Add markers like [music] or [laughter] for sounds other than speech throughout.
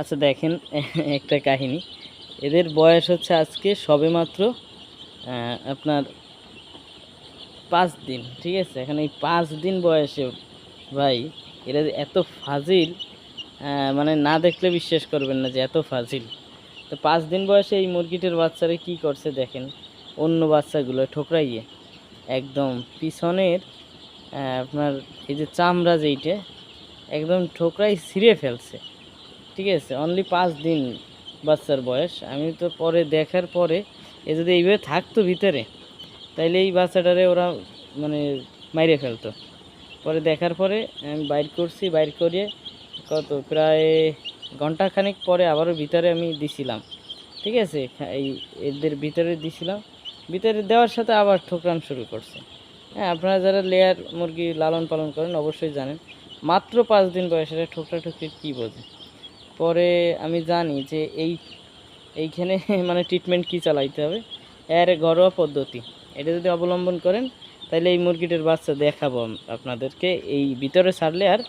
আচ্ছা দেখেন একটা কাহিনী। এদের বয়স হচ্ছে আজকে সবেমাত্র আহ, আপনার পাঁচ দিন ঠিক আছে? এখন এই পাঁচ দিন বয়সে ভাই এরা এত ফাজিল মানে না দেখলে বিশ্বাস করবেন না যে এত ফাজিল। তো পাঁচ দিন বয়সে এই মুরগিটার বাচ্চারা কি করছে দেখেন? অন্য বাচ্চাগুলো ঠোকরাইয়ে একদম পিছনের আপনার এই যে চামড়া যেইটা একদম ঠোকরাই ছিঁড়ে ফেলছে। ঠিক আছে অনলি পাঁচ দিন বাচ্চার বয়স। আমি তো পরে দেখার পরে এ যদি এইভাবে থাকতো ভিতরে, তাইলে এই বাচ্চাটারে ওরা মানে মাইরে ফেলতো। পরে দেখার পরে আমি বাইর করছি, বাইর করিয়ে কত প্রায় ঘন্টাখানেক পরে আবারও ভিতরে আমি দিছিলাম। ঠিক আছে এই এদের ভিতরে দিছিলাম। ভিতরে দেওয়ার সাথে আবার ঠোকরান শুরু করছে। হ্যাঁ আপনারা যারা লেয়ার মুরগি লালন পালন করেন অবশ্যই জানেন, মাত্র পাঁচ দিন বয়সে ঠোকরা ঠুকরি কী বোঝে? পরে আমি জানি যে এই, এইখানে [laughs] মানে ট্রিটমেন্ট কি চালাইতে হবে। এর ঘরোয়া পদ্ধতি। এটা যদি অবলম্বন করেন, তাহলে এই মুরগিটার বাচ্চা দেখাবো আপনাদেরকে। এই ভিতরে ছাড়লে আর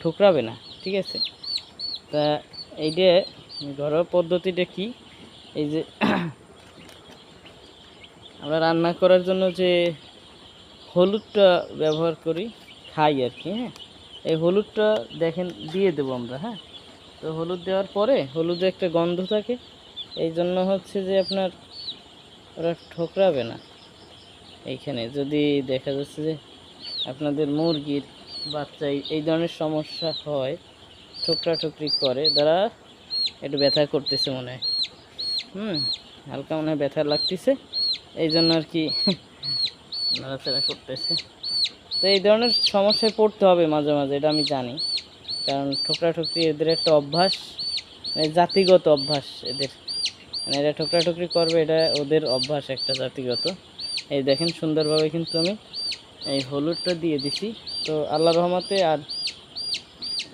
ঠুকরাবে না, ঠিক আছে? তা এইটা ঘরোয়া পদ্ধতিটা কি? এই যে [clears throat] আমরা রান্না করার জন্য যে হলুদটা ব্যবহার করি, খাই আর কি হ্যাঁ? এই হলুদটা দেখেন, দিয়ে দেবো আমরা হ্যাঁ? তো হলুদ দেওয়ার পরে হলুদে একটা গন্ধ থাকে। এই জন্য হচ্ছে যে আপনার ওরা ঠোকরাবে না। এইখানে যদি দেখা যাচ্ছে যে আপনাদের মুরগির বাচ্চা এই- ধরনের সমস্যা হয় ঠোকরা ঠুকরি করে দ্বারা একটু ব্যথা করতেছে মনে হয়। হুম, হালকা মনে হয় ব্যথা লাগতেছে। এই জন্য আর কি [laughs] নাড়াচাড়া করতেছে। তো এই ধরনের সমস্যায় পড়তে হবে মাঝে মাঝে, এটা আমি জানি। কারণ ঠোকরা ঠুকরি এদের একটা অভ্যাস মানে জাতিগত অভ্যাস এদের। মানে এরা ঠোকরা ঠুকরি করবে, এটা ওদের অভ্যাস একটা জাতিগত। এই দেখেন সুন্দরভাবে কিন্তু আমি এই হলুদটা দিয়ে দিছি। তো আল্লাহ রহমতে আর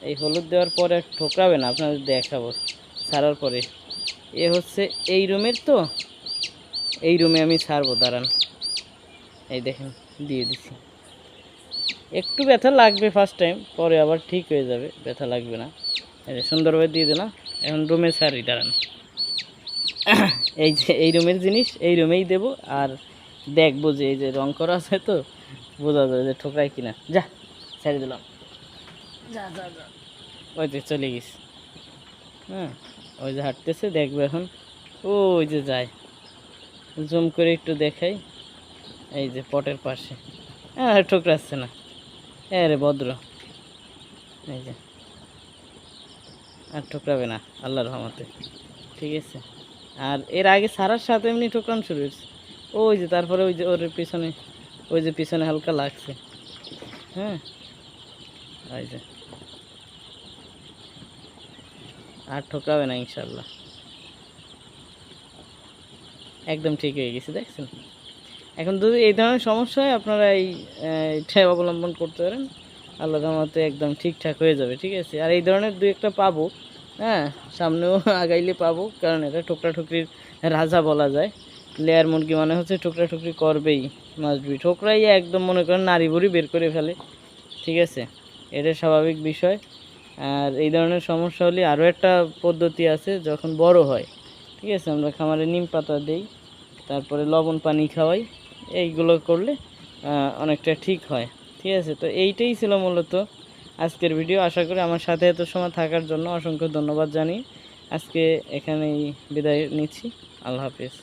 এই হলুদ দেওয়ার পরে ঠোকরাবে না, আপনাদের দেখাবো। ছাড়ার পরে। এ হচ্ছে এই রুমের তো? এই রুমে আমি ছাড়বো, দাঁড়ান। এই দেখেন, দিয়ে দিছি। একটু ব্যথা লাগবে ফার্স্ট টাইম পরে আবার ঠিক হয়ে যাবে ব্যথা লাগবে না। এই সুন্দরভাবে দিয়ে দিলাম এখন রুমে সারি দাঁড়ান এই যে এই রুমের জিনিস এই রুমেই দেব আর দেখব যে এই যে রং করা আছে তো বোঝা যায় যে ঠোকরাই কিনা। যা সারি দিলাম। যা যা যা। ওই যে চলে গেছি। হ্যাঁ ওই যে হাঁটতেছে দেখব এখন। ওই যে যায়। জুম করে একটু দেখাই। এই যে পটের পাশে। হ্যাঁ ঠোকরাচ্ছে না। হ্যাঁ রে ভদ্র। এই যে। আর ঠোকরাবে না আল্লাহ রহমতে। ঠিক আছে। আর এর আগে সারার সাথে এমনি ঠোকরান শুরু হয়েছে। ওই যে তারপরে ওই যে ওর পিছনে, ওই যে পিছনে হালকা লাগছে। হ্যাঁ? ওই যে। আর ঠোকাবে না ইনশাল্লাহ একদম ঠিক হয়ে গেছে, দেখছেন? এখন যদি এই ধরনের সমস্যা হয় আপনারা এই আহ, অবলম্বন করতে পারেন। আল্লাহ রহমতে একদম ঠিকঠাক হয়ে যাবে ঠিক আছে? আর এই ধরনের দু একটা পাবো হ্যাঁ? সামনেও [laughs] আগাইলে পাবো কারণ এটা ঠোকরা ঠুকরির রাজা বলা যায়। লেয়ার মুরগি মানে হচ্ছে ঠোকরা ঠুকরি করবেই মাসবি ঠোকরাই একদম মনে করেন নারী বুড়ি বের করে ফেলে ঠিক আছে? এটা স্বাভাবিক বিষয়। আর এই ধরনের সমস্যা হলে আরও একটা পদ্ধতি আছে যখন বড় হয় ঠিক আছে? আমরা খামারে নিম পাতা দেই তারপরে লবণ পানি খাওয়াই এইগুলো করলে অনেকটা ঠিক হয়। ঠিক আছে? তো এইটাই ছিল মূলত আজকের ভিডিও। আশা করি আমার সাথে এত সময় থাকার জন্য অসংখ্য ধন্যবাদ জানিয়ে আজকে এখানেই বিদায় নিচ্ছি। আল্লাহ হাফিজ।